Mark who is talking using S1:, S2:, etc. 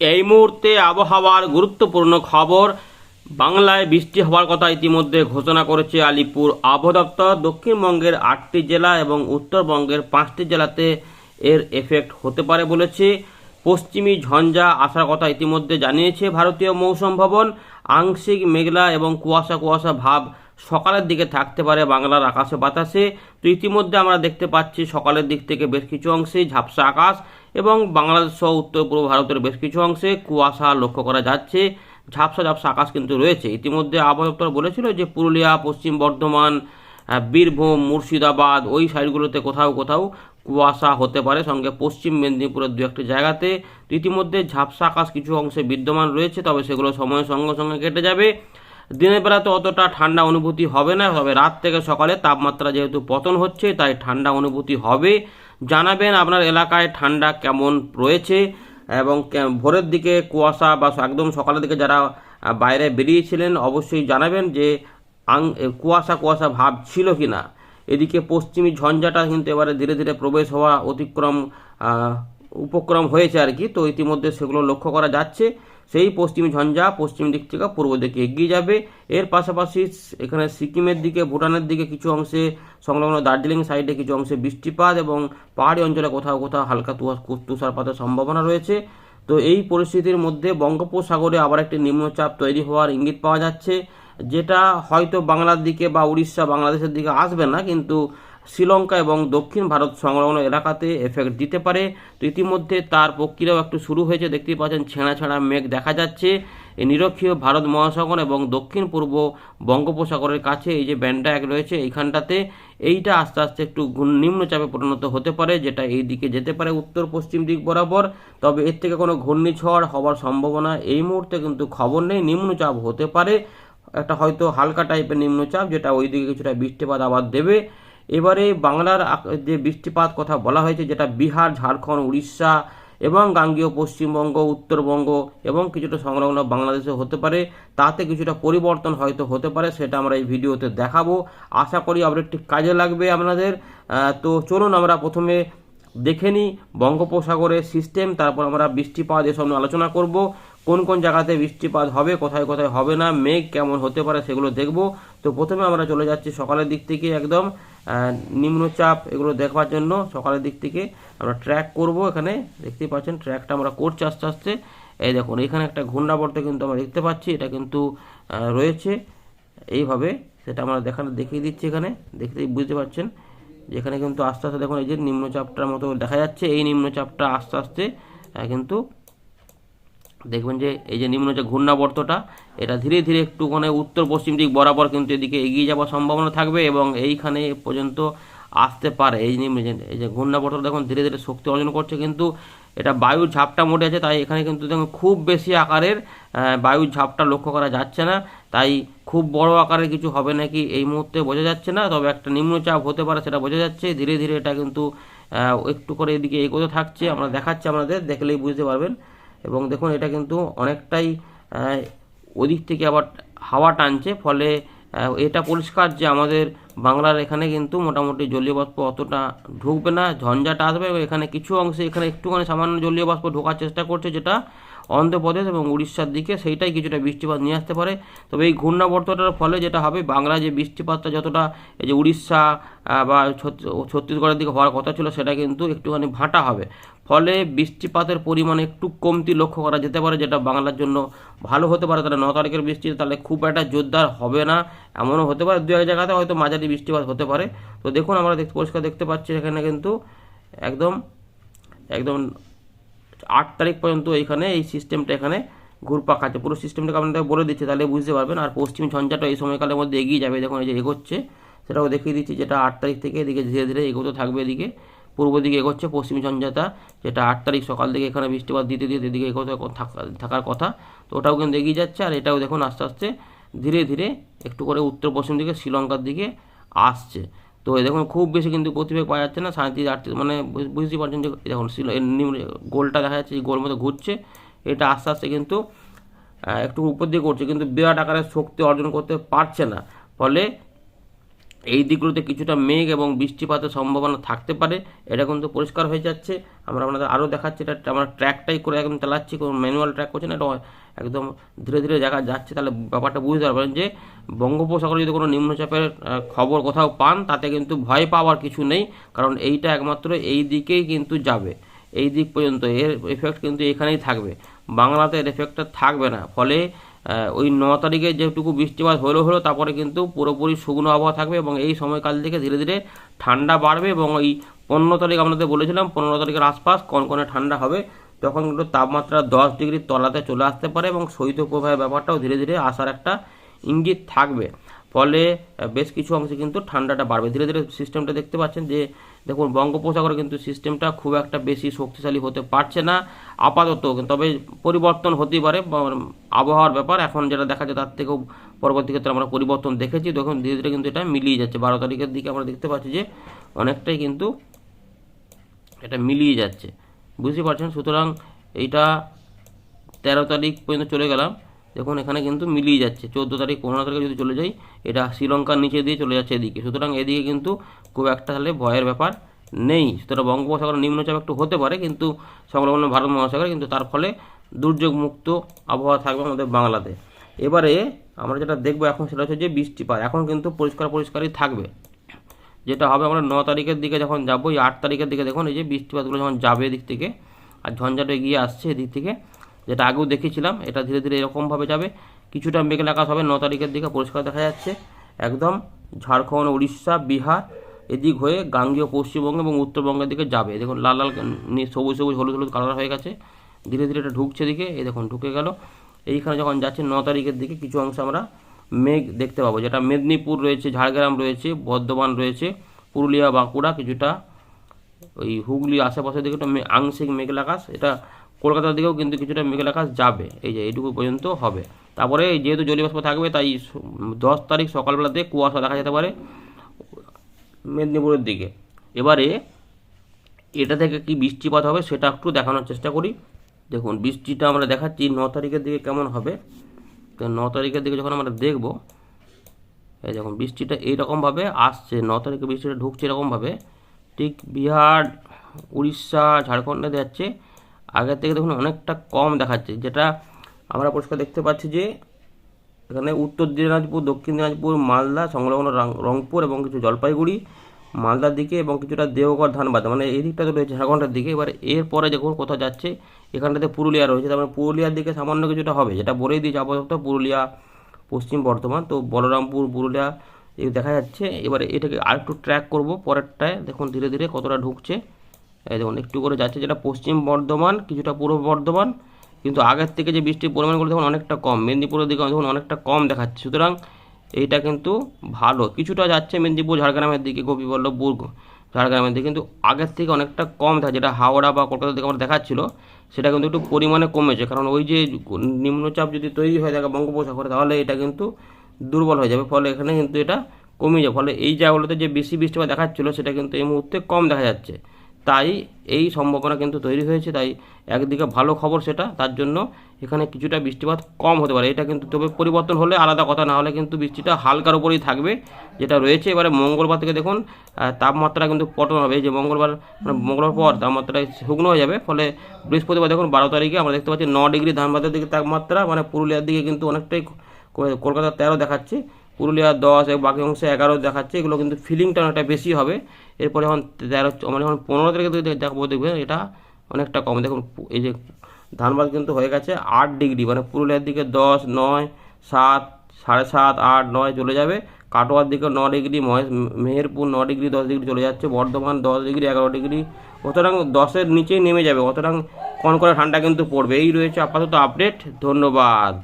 S1: এই মুহূর্তে আবহাওয়ার গুরুত্বপূর্ণ খবর, বাংলায় বৃষ্টি হওয়ার কথা ইতিমধ্যে ঘোষণা করেছে আলিপুর আবহাওয়া দপ্তর। দক্ষিণবঙ্গের আটটি জেলা এবং উত্তরবঙ্গের পাঁচটি জেলাতে এর এফেক্ট হতে পারে বলেছে। পশ্চিমী ঝঞ্ঝা আসার কথা ইতিমধ্যে জানিয়েছে ভারতীয় মৌসুম ভবন। আংশিক মেঘলা এবং কুয়াশা কুয়াশা ভাব সকালের দিকে থাকতে পারে বাংলার আকাশে বাতাসে। তো ইতিমধ্যে আমরা দেখতে পাচ্ছি সকালের দিক থেকে বেশ কিছু অংশে ঝাপসা আকাশ। এবং বাংলাদেশ সহ উত্তর পূর্ব ভারতের বেশ কিছু অংশে কুয়াশা লক্ষ্য করা যাচ্ছে। ঝাপসা ঝাপসা আকাশ কিন্তু রয়েছে। ইতিমধ্যে আবহাওয়া দপ্তর বলেছিল যে পুরুলিয়া, পশ্চিম বর্ধমান বীরভূম, মুর্শিদাবাদ ওই সাইডগুলোতে কোথাও কোথাও কুয়াশা হতে পারে। সঙ্গে পশ্চিম মেদিনীপুরের দু একটি জায়গাতে ইতিমধ্যে ঝাপসা আকাশ কিছু অংশে বিদ্যমান রয়েছে, তবে সেগুলো সময়ের সঙ্গে সঙ্গে কেটে যাবে। দিনের বেলাতে অতটা ঠান্ডা অনুভূতি হবে না, তবে রাত থেকে সকালে তাপমাত্রা যেহেতু পতন হচ্ছে, তাই ঠান্ডা অনুভূতি হবে। জানাবেন আপনার এলাকায় ঠান্ডা কেমন রয়েছে এবং ভোরের দিকে কুয়াশা বা একদম সকালের দিকে যারা বাইরে বেরিয়েছিলেন অবশ্যই জানাবেন যে আং কুয়াশা কুয়াশা ভাব ছিল কি না এদিকে পশ্চিমী ঝঞ্ঝাটা কিন্তু এবারে ধীরে ধীরে প্রবেশ হওয়া অতিক্রম উপক্রম হয়েছে আর কি। তো ইতিমধ্যে সেগুলো লক্ষ্য করা যাচ্ছে। সেই পশ্চিমী ঝঞ্ঝা, পশ্চিম দিক থেকে পূর্ব দিকে এগিয়ে যাবে। এর পাশাপাশি এখানে সিকিমের দিকে, ভুটানের দিকে কিছু অংশে সংলগ্ন দার্জিলিং সাইডে কিছু অংশে বৃষ্টিপাত এবং পাহাড়ি অঞ্চলে কোথাও কোথাও হালকা তুষারপাতের সম্ভাবনা রয়েছে। তো এই পরিস্থিতির মধ্যে বঙ্গোপসাগরে আবার একটি নিম্নচাপ তৈরি হওয়ার ইঙ্গিত পাওয়া যাচ্ছে, যেটা হয়তো বাংলার দিকে বা উড়িষ্যা, বাংলাদেশের দিকে আসবে না, কিন্তু শ্রীলঙ্কা এবং দক্ষিণ ভারত সংলগ্ন এলাকাতে এফেক্ট দিতে পারে। তো ইতিমধ্যে তার প্রক্রিয়াও একটু শুরু হয়েছে, দেখতেই পাচ্ছেন ছেঁড়া ছেঁড়া মেঘ দেখা যাচ্ছে। এই নিরক্ষীয় ভারত মহাসাগর এবং দক্ষিণ পূর্ব বঙ্গোপসাগরের কাছে এই যে ব্যান্ডটা এক রয়েছে এইখানটাতে, এইটা আস্তে আস্তে একটু নিম্নচাপে পরিণত হতে পারে, যেটা এই দিকে যেতে পারে উত্তর পশ্চিম দিক বরাবর। তবে এর থেকে কোনো ঘূর্ণিঝড় হওয়ার সম্ভাবনা এই মুহূর্তে কিন্তু খবর নেই, নিম্নচাপ হতে পারে। একটা হয়তো হালকা টাইপের নিম্নচাপ, যেটা ওই দিকে কিছুটা বৃষ্টিপাত আবার দেবে। এবারে বাংলার যে বৃষ্টিপাত কথা বলা হয়েছে, যেটা বিহার, ঝাড়খণ্ড, উড়িষ্যা এবং গাঙ্গীয় পশ্চিমবঙ্গ, উত্তরবঙ্গ এবং কিছুটা সংলগ্ন বাংলাদেশে হতে পারে। তাতে কিছুটা পরিবর্তন হয়তো হতে পারে, সেটা আমরা এই ভিডিওতে দেখাবো। আশা করি আপডেটটি কাজে লাগবে আপনাদের। তো চলুন আমরা প্রথমে দেখে নিই বঙ্গোপসাগরের সিস্টেম, তারপর আমরা বৃষ্টিপাত এসব নিয়ে আলোচনা করব। কোন কোন জায়গাতে বৃষ্টিপাত হবে, কোথায় কোথায় হবে না, মেঘ কেমন হতে পারে সেগুলো দেখব। তো প্রথমে আমরা চলে যাচ্ছি সকালের দিক থেকে একদম। নিম্নচাপ এগুলো দেখবার জন্য সকালের দিক থেকে আমরা ট্র্যাক করব এখানে। দেখতেই পাচ্ছেন ট্র্যাকটা আমরা করছি আস্তে আস্তে। এই দেখুন, এখানে একটা ঘূর্ণাবর্ত কিন্তু আমরা দেখতে পাচ্ছি, এটা কিন্তু রয়েছে। এইভাবে সেটা আমরা দেখানো, দেখিয়ে দিচ্ছি এখানে। দেখতেই বুঝতে পারছেন যেখানে কিন্তু আস্তে আস্তে দেখুন, এই যে নিম্নচাপটার মতো দেখা যাচ্ছে, এই নিম্নচাপটা আস্তে আস্তে কিন্তু দেখবেন যে এই যে নিম্ন যে ঘূর্ণাবর্তটা, এটা ধীরে ধীরে একটুখানি উত্তর পশ্চিম দিক বরাবর কিন্তু এদিকে এগিয়ে যাওয়ার সম্ভাবনা থাকবে এবং এইখানে পর্যন্ত আসতে পারে। এই নিম্ন এই যে ঘূর্ণাবর্তটা দেখুন ধীরে ধীরে শক্তি অর্জন করছে কিন্তু এটা বায়ুর ঝাপটা মোটে আছে, তাই এখানে কিন্তু দেখুন খুব বেশি আকারের বায়ুর ঝাপটা লক্ষ্য করা যাচ্ছে না। তাই খুব বড় আকারের কিছু হবে নাকি এই মুহূর্তে বোঝা যাচ্ছে না, তবে একটা নিম্নচাপ হতে পারে সেটা বোঝা যাচ্ছে। ধীরে ধীরে এটা কিন্তু একটু করে এদিকে এগোতে থাকছে। আমরা দেখাচ্ছি আপনাদের, দেখলেই বুঝতে পারবেন। এবং দেখুন এটা কিন্তু অনেকটাই ওদিক থেকে আবার হাওয়া টানছে, ফলে এটা পরিষ্কার যে আমাদের বাংলার এখানে কিন্তু মোটামুটি জলীয় বাষ্প অতটা ঢুকবে না, ঝঞ্ঝাটা আসবে এখানে কিছু অংশে এখানে একটুখানি সামান্য জলীয় বাষ্প ঢোকার চেষ্টা করছে যেটা অন্ধ্রপ্রদেশ এবং উড়িষ্যার দিকে, সেইটাই কিছুটা বৃষ্টিপাত নিয়ে আসতে পারে। তবে এই ঘূর্ণাবর্তটার ফলে যেটা হবে, বাংলা যে বৃষ্টিপাতটা যতটা এই যে উড়িষ্যা বা ছত্তি- ছত্তিশগড়ের দিকে হওয়ার কথা ছিল, সেটা কিন্তু একটুখানি ভাটা হবে। ফলে বৃষ্টিপাতের পরিমাণ একটু কমতি লক্ষ্য করা যেতে পারে, যেটা বাংলার জন্য ভালো হতে পারে। তাহলে ন তারিখের বৃষ্টি, তাহলে খুব একটা জোরদার হবে না। এমনও হতে পারে দু এক জায়গাতে হয়তো মাঝারি বৃষ্টিপাত হতে পারে। তো দেখুন, আমরা পরিষ্কার দেখতে পাচ্ছি এখানে কিন্তু একদম একদম আট তারিখ পর্যন্ত এখানে এই সিস্টেমটা এখানে ঘুরপাক আছে পুরো সিস্টেমটাকে আপনাদের বলে দিচ্ছে, তাহলে বুঝতে পারবেন। আর পশ্চিম ঝঞ্ঝাটা এই সময়কালের মধ্যে এগিয়ে যাবে। দেখুন, এই যে এগোচ্ছে, সেটাও দেখিয়ে দিচ্ছি, যেটা আট তারিখ থেকে এদিকে ধীরে ধীরে এগোতে থাকবে এদিকে। পূর্ব দিকে এগোচ্ছে, পশ্চিম ঝঞ্ঝাটা, যেটা আট তারিখ সকাল থেকে এখানে বৃষ্টিপাত দিতে দিতে এদিকে এগোতে থাকা- থাকার কথা। তো ওটাও কিন্তু এগিয়ে যাচ্ছে, আর এটাও দেখুন আস্তে আস্তে ধীরে ধীরে একটু করে উত্তর পশ্চিম দিকে, শ্রীলঙ্কার দিকে আসছে। তো দেখুন খুব বেশি কিন্তু গতিবেগ পাওয়া যাচ্ছে না সাঁত্রিশ আটত্রিশ মানে বুঝ- বুঝতেই পারছেন যে দেখুন গোলটা দেখা যাচ্ছে গোল মতো ঘুরছে। এটা আস্তে আস্তে কিন্তু একটু উপর দিকে করছে কিন্তু বিরাট আকারের শক্তি অর্জন করতে পারছে না। ফলে এই দিকগুলোতে কিছুটা মেঘ এবং বৃষ্টিপাতের সম্ভাবনা থাকতে পারে, এটা কিন্তু পরিষ্কার হয়ে যাচ্ছে। আমরা আপনাদের আরও দেখাচ্ছি, এটা আমরা ট্র্যাকটাই করে একদম চালাচ্ছি, কোনো ম্যানুয়াল ট্র্যাক করছে না, এটা একদম ধীরে ধীরে জায়গা যাচ্ছে, তাহলে ব্যাপারটা বুঝতে পারবেন যে বঙ্গোপসাগরে যদি কোনো নিম্নচাপের খবর কোথাও পান, তাতে কিন্তু ভয় পাওয়ার কিছু নেই, কারণ এইটা একমাত্র এই দিকেই কিন্তু যাবে। এই দিক পর্যন্ত এর এফেক্ট কিন্তু এখানেই থাকবে। বাংলাতে এর এফেক্টটা থাকবে না, ফলে ওই ন তারিখে যেটুকু বৃষ্টিপাত হলো হলো, তারপরে কিন্তু পুরোপুরি শুকনো আবহাওয়া থাকবে এবং এই সময়কাল থেকে ধীরে ধীরে ঠান্ডা বাড়বে এবং ওই পনেরো তারিখ আপনাদের বলেছিলাম, পনেরো তারিখের আশপাশ কনকনে ঠান্ডা হবে তখন কিন্তু তাপমাত্রা দশ ডিগ্রির তলাতে চলে আসতে পারে এবং শৈত্যপ্রবাহের ব্যাপারটাও ধীরে ধীরে আসার একটা ইঙ্গিত থাকবে। ফলে বেশ কিছু অংশে কিন্তু ঠান্ডাটা বাড়বে। ধীরে ধীরে সিস্টেমটা দেখতে পাচ্ছেন যে দেখুন, বঙ্গোপসাগরে কিন্তু সিস্টেমটা খুব একটা বেশি শক্তিশালী হতে পারছে না, আপাতত। তবে পরিবর্তন হতেই পারে আবহাওয়ার ব্যাপার। এখন যেটা দেখা যায়, তার থেকেও পরবর্তী ক্ষেত্রে আমরা পরিবর্তন দেখেছি। তখন ধীরে ধীরে কিন্তু এটা মিলিয়ে যাচ্ছে। বারো তারিখের দিকে আমরা দেখতে পাচ্ছি যে, অনেকটাই কিন্তু এটা মিলিয়ে যাচ্ছে। বুঝতে পারছেন? সুতরাং এইটা তেরো তারিখ পর্যন্ত চলে গেলাম। দেখুন, এখানে কিন্তু মিলিয়ে যাচ্ছে। চোদ্দ তারিখ পনেরো তারিখে যদি চলে যাই, এটা শ্রীলঙ্কার নিচে দিয়ে চলে যাচ্ছে এদিকে। সুতরাং এদিকে কিন্তু খুব একটা তাহলে ভয়ের ব্যাপার নেই। সুতরাং বঙ্গোপসাগর নিম্নচাপ একটু হতে পারে, কিন্তু সংলগ্ন ভারত মহাসাগরে, কিন্তু তার ফলে দুর্যোগ মুক্ত আবহাওয়া থাকবে আমাদের বাংলাতে এবারে আমরা যেটা দেখব এখন সেটা হচ্ছে যে বৃষ্টিপাত। এখন কিন্তু পরিষ্কার পরিষ্কারই থাকবে। যেটা হবে আমরা ন তারিখের দিকে যখন যাব, এই আট তারিখের দিকে দেখুন, এই যে বৃষ্টিপাতগুলো যখন যাবে এদিক থেকে, আর ঝঞ্ঝাটা এগিয়ে আসছে এদিক থেকে যেটা আগেও দেখেছিলাম, এটা ধীরে ধীরে এরকমভাবে যাবে। কিছুটা মেঘলা আকাশ হবে, ন তারিখের দিকে পরিষ্কার দেখা যাচ্ছে। একদম ঝাড়খণ্ড, উড়িষ্যা, বিহার এদিক হয়ে গাঙ্গীয় পশ্চিমবঙ্গ এবং উত্তরবঙ্গের দিকে যাবে। দেখুন, লাল লাল সবুজ সবুজ, হলুদ হলুদ কালার হয়ে গেছে। ধীরে ধীরে এটা ঢুকছে দিকে, এই দেখুন, ঢুকে গেল। এইখানে যখন যাচ্ছে, ন তারিখের দিকে কিছু অংশ আমরা মেঘ দেখতে পাবো। যেটা মেদিনীপুর রয়েছে, ঝাড়গ্রাম রয়েছে, বর্ধমান রয়েছে, পুরুলিয়া, বাঁকুড়া, কিছুটা ওই হুগলি আশেপাশের দিকে একটা আংশিক মেঘলা আকাশ। এটা কলকাতার দিকেও কিন্তু কিছুটা মেঘলা আকাশ যাবে। এই যে এইটুকু পর্যন্ত হবে। তারপরে যেহেতু জলীয়বাষ্প থাকবে, তাই দশ তারিখ সকালবেলাতে কুয়াশা দেখা যেতে পারে মেদিনীপুরের দিকে। এবারে এটা থেকে কি বৃষ্টিপাত হবে সেটা একটু দেখানোর চেষ্টা করি। দেখুন, বৃষ্টিটা আমরা দেখাচ্ছি ন তারিখের দিকে কেমন হবে। তো ন তারিখের দিকে যখন আমরা দেখব, এই দেখুন, বৃষ্টিটা এইরকমভাবে আসছে, ন তারিখে বৃষ্টিটা ঢুকছে এরকমভাবে। ঠিক বিহার, উড়িষ্যা, ঝাড়খণ্ডে যাচ্ছে। আগের থেকে দেখুন অনেকটা কম দেখাচ্ছে, যেটা আমরা পরিষ্কার দেখতে পাচ্ছি যে এখানে উত্তর দিনাজপুর, দক্ষিণ দিনাজপুর, মালদা, সংলগ্ন রংপুর এবং কিছু জলপাইগুড়ি, মালদার দিকে এবং কিছুটা দেওঘর, ধানবাদ মানে এই দিকটা তো রয়েছে ঝাড়খণ্ডের দিকে। এবার এরপরে যখন কোথাও যাচ্ছে, এখানটাতে পুরুলিয়া রয়েছে তারপরে পুরুলিয়ার দিকে সামান্য কিছুটা হবে, যেটা বলেই দিয়েছে আপাতত পুরুলিয়া, পশ্চিম বর্ধমান, তো বলরামপুর, পুরুলিয়া এই দেখা যাচ্ছে। এবারে এটাকে আরেকটু ট্র্যাক করব, পরেরটায় দেখুন ধীরে ধীরে কতটা ঢুকছে। এই দেখুন, একটু করে যাচ্ছে যেটা পশ্চিম বর্ধমান, কিছুটা পূর্ব বর্ধমান, কিন্তু আগের থেকে যে বৃষ্টির পরিমাণগুলো দেখুন অনেকটা কম। মেদিনীপুরের দিকে দেখুন অনেকটা কম দেখাচ্ছে। সুতরাং এইটা কিন্তু ভালো। কিছুটা যাচ্ছে মেদিনীপুর, ঝাড়গ্রামের দিকে, গোপীবল্লভপুর, ঝাড়গ্রামের দিকে, কিন্তু আগের থেকে অনেকটা কম থাকে যেটা হাওড়া বা কলকাতার দিকে আমরা দেখাচ্ছিল, সেটা কিন্তু একটু পরিমাণে কমেছে। কারণ ওই যে নিম্নচাপ যদি তৈরি হয়ে থাকে বঙ্গোপসাগরে, তাহলে এটা কিন্তু দুর্বল হয়ে যাবে। ফলে এখানে কিন্তু এটা কমে যাবে। ফলে এই জায়গাগুলোতে যে বেশি বৃষ্টিপাত দেখাচ্ছিল, সেটা কিন্তু এই মুহূর্তে কম দেখা যাচ্ছে। তাই এই সম্ভাবনা কিন্তু তৈরি হয়েছে, তাই একদিকে ভালো খবর সেটা, তার জন্য এখানে কিছুটা বৃষ্টিপাত কম হতে পারে। এটা কিন্তু তবে পরিবর্তন হলে আলাদা কথা, না হলে কিন্তু বৃষ্টিটা হালকার উপরেই থাকবে, যেটা রয়েছে। এবারে মঙ্গলবার থেকে দেখুন তাপমাত্রা কিন্তু পতন হবে। যে মঙ্গলবার মানে মঙ্গলবার পর তাপমাত্রা শুকনো হয়ে যাবে, ফলে বৃহস্পতিবার দেখুন, বারো তারিখে আমরা দেখতে পাচ্ছি ন ডিগ্রি ধানবাদের দিকে তাপমাত্রা মানে পুরুলিয়ার দিকে কিন্তু অনেকটাই ক- কলকাতার তেরো দেখাচ্ছে। পুরুলিয়ার দশ বাকি অংশে এগারো দেখাচ্ছে, এগুলো কিন্তু ফিলিংটা অনেকটা বেশি হবে। এরপরে যখন তেরো মানে যখন পনেরো তারিখে দেখব, দেখবেন এটা অনেকটা কম। দেখুন এই যে ধানবাদ কিন্তু হয়ে গেছে আট ডিগ্রি মানে পুরুলিয়ার দিকে দশ, নয়, সাত, সাড়ে সাত, আট, নয় চলে যাবে। কাটোয়ার দিকে ন ডিগ্রি মহেশ, মেহেরপুর ন ডিগ্রি দশ ডিগ্রি চলে যাচ্ছে। বর্ধমান দশ ডিগ্রি এগারো ডিগ্রি সুতরাং দশের নিচেই নেমে যাবে সুতরাং কনকনে ঠান্ডা কিন্তু পড়বে। এই রয়েছে আপাতত আপডেট ধন্যবাদ।